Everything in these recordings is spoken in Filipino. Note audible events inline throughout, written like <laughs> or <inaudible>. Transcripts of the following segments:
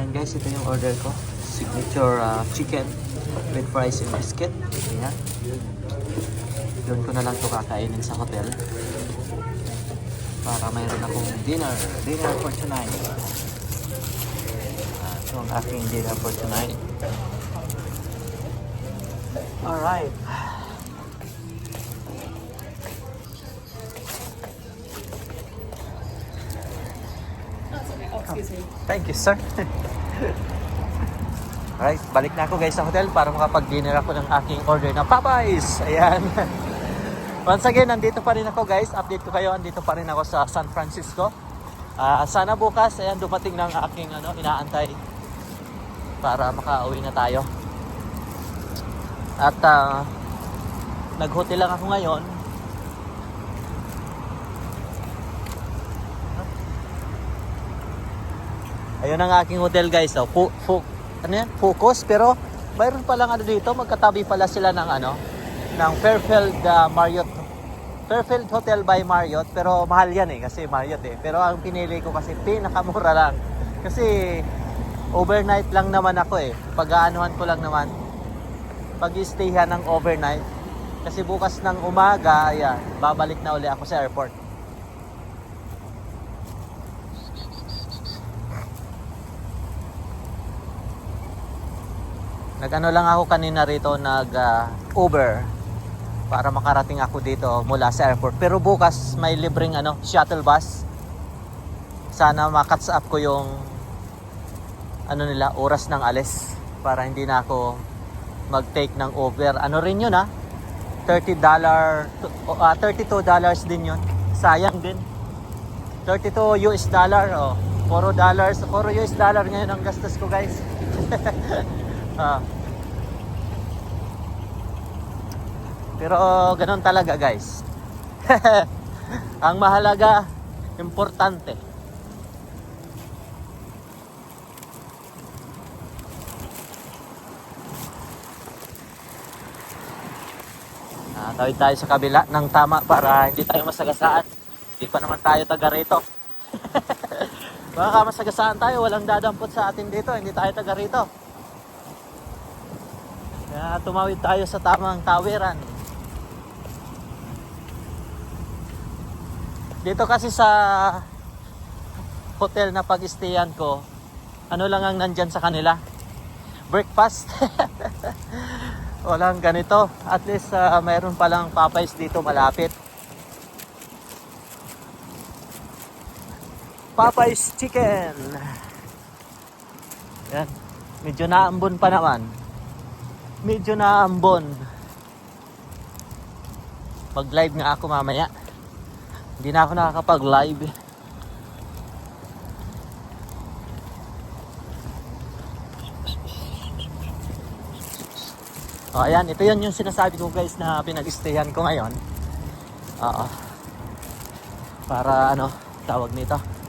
Ayan guys, ito yung order ko. Signature ah, chicken with fries and biscuit. Ayan. Doon ko na lang ito kakainin sa hotel. Para mayroon akong dinner. Dinner for tonight. Ah, ito ang aking dinner for tonight. Alright. Oh, excuse me. Thank you, sir. <laughs> Alright, balik na ako guys sa hotel para makapag-dinner ako ng aking order na Popeyes. Ayan. <laughs> Once again, nandito pa rin ako guys. Update ko kayo, andito pa rin ako sa San Francisco. Ah, sana bukas, ayan, dumating ng aking ano, inaantay para makauwi na tayo. At ah, nag-hotel lang ako ngayon. Ayun ang aking hotel guys. Oh. Fu, fu, ano yan? Focus. Pero mayroon pa lang ano dito. Magkatabi pala sila ng ano. Ng Fairfield ah, Marriott. Fairfield Hotel by Marriott. Pero mahal yan eh. Kasi Marriott eh. Pero ang pinili ko kasi pinakamura lang. Kasi overnight lang naman ako eh. Pag-aanuhan ko lang naman. Pag-stayhan ng overnight. Kasi bukas ng umaga, ayan, babalik na uli ako sa airport. Nag-ano lang ako kanina rito, nag ah, Uber para makarating ako dito mula sa airport. Pero bukas may libreng ano, shuttle bus. Sana makats up ko yung ano nila, oras ng alis para hindi na ako mag-take ng Uber. Ano rin yun ha? 30 dollar, uh, 32 dollars din yun. Sayang din. 32 US dollar, oh. 4 dollars, 4 US dollar ngayon ang gastos ko guys. <laughs> Pero ganun talaga guys. <laughs> Ang mahalaga, importante. Ah, tawid tayo sa kabila ng tama para hindi tayo masagasaan. Hindi pa naman tayo taga rito. <laughs> Baka masagasaan tayo, walang dadampot sa atin dito, hindi tayo taga rito. Kaya tumawid tayo sa tamang tawiran. Dito kasi sa hotel na pag-stayan ko, ano lang ang nandyan sa kanila? Breakfast. <laughs> Walang ganito. At least ah, mayroon palang Popeyes dito malapit. Popeyes Chicken. Yan. Medyo naambon pa naman medyo naambon. Pag-live nga ako mamaya. Hindi na ako nakakapag-live. Oh, ayan, ito yun yung sinasabi ko guys na pinag-stayan ko ngayon. Oo. Para ano, tawag nito.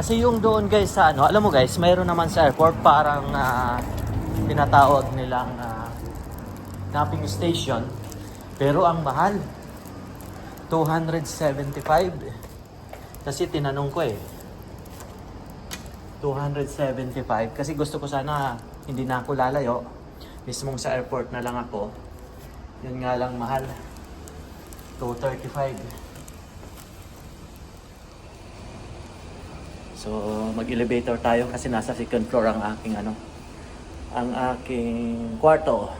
Kasi yung doon guys sa ano, alam mo guys, mayroon naman sa airport parang ah, tinatawag nilang uh, napping station. Pero ang mahal, 275. Kasi tinanong ko eh, 275. Kasi gusto ko sana hindi na ako lalayo. Mismong sa airport na lang ako. Yun nga lang mahal. 235. So, mag-elevator tayo kasi nasa second floor ang aking ano, ang aking kwarto.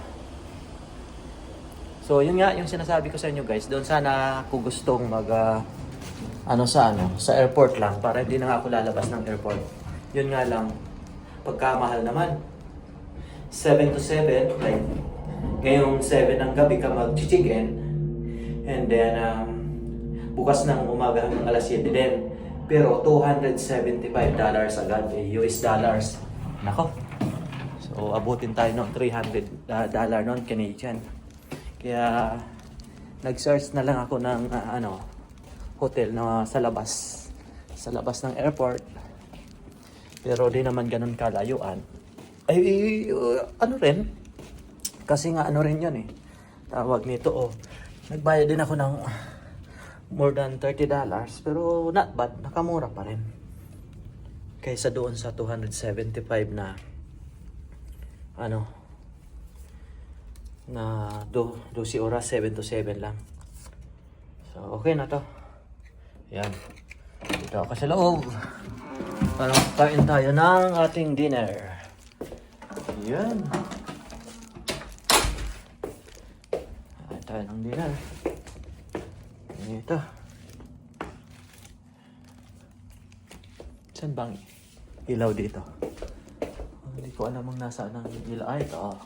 So, yun nga yung sinasabi ko sa inyo guys. Doon sana ako gustong mag ah, ano sa ano, sa airport lang para hindi na ako lalabas ng airport. Yun nga lang pagkamahal naman. 7 to 7, like ngayong 7 ng gabi ka mag-chicken and then um, bukas ng umaga hanggang alas 7 din. Pero 275 dollars agad, eh, US dollars. Nako. So abutin tayo ng 300 uh, dollar noon Canadian. Kaya nag-search na lang ako ng ah, ano hotel na sa labas sa labas ng airport. Pero di naman ganun kalayuan. Ay, uh, ano rin? Kasi nga ano rin yun eh. Tawag nito oh. Nagbayad din ako ng more than 30 dollars pero not bad nakamura pa rin kaysa doon sa 275 na ano na do 12 oras 7 to 7 lang. So okay na to. Yan. Dito ako sa loob. Para kain tayo ng ating dinner. Yan. Kain tayo ng dinner. Ito. Saan bang ilaw dito? Oh, Hindi ko alam ang nasaan ang ilaw. Ay, ito. oh.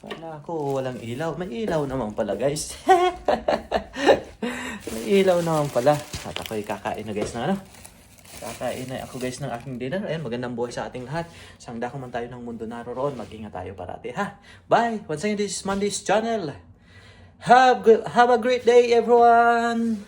Wala ko, walang ilaw. May ilaw naman pala, guys. <laughs> May ilaw naman pala. At ako'y kakain na, guys, na ano. Kakain na ako, guys, ng aking dinner. Ayan, magandang buhay sa ating lahat. Sang dako man tayo ng mundo naroon, mag-ingat tayo parati, ha? Bye! Once again, this is Monday's channel. Have, have a great day, everyone!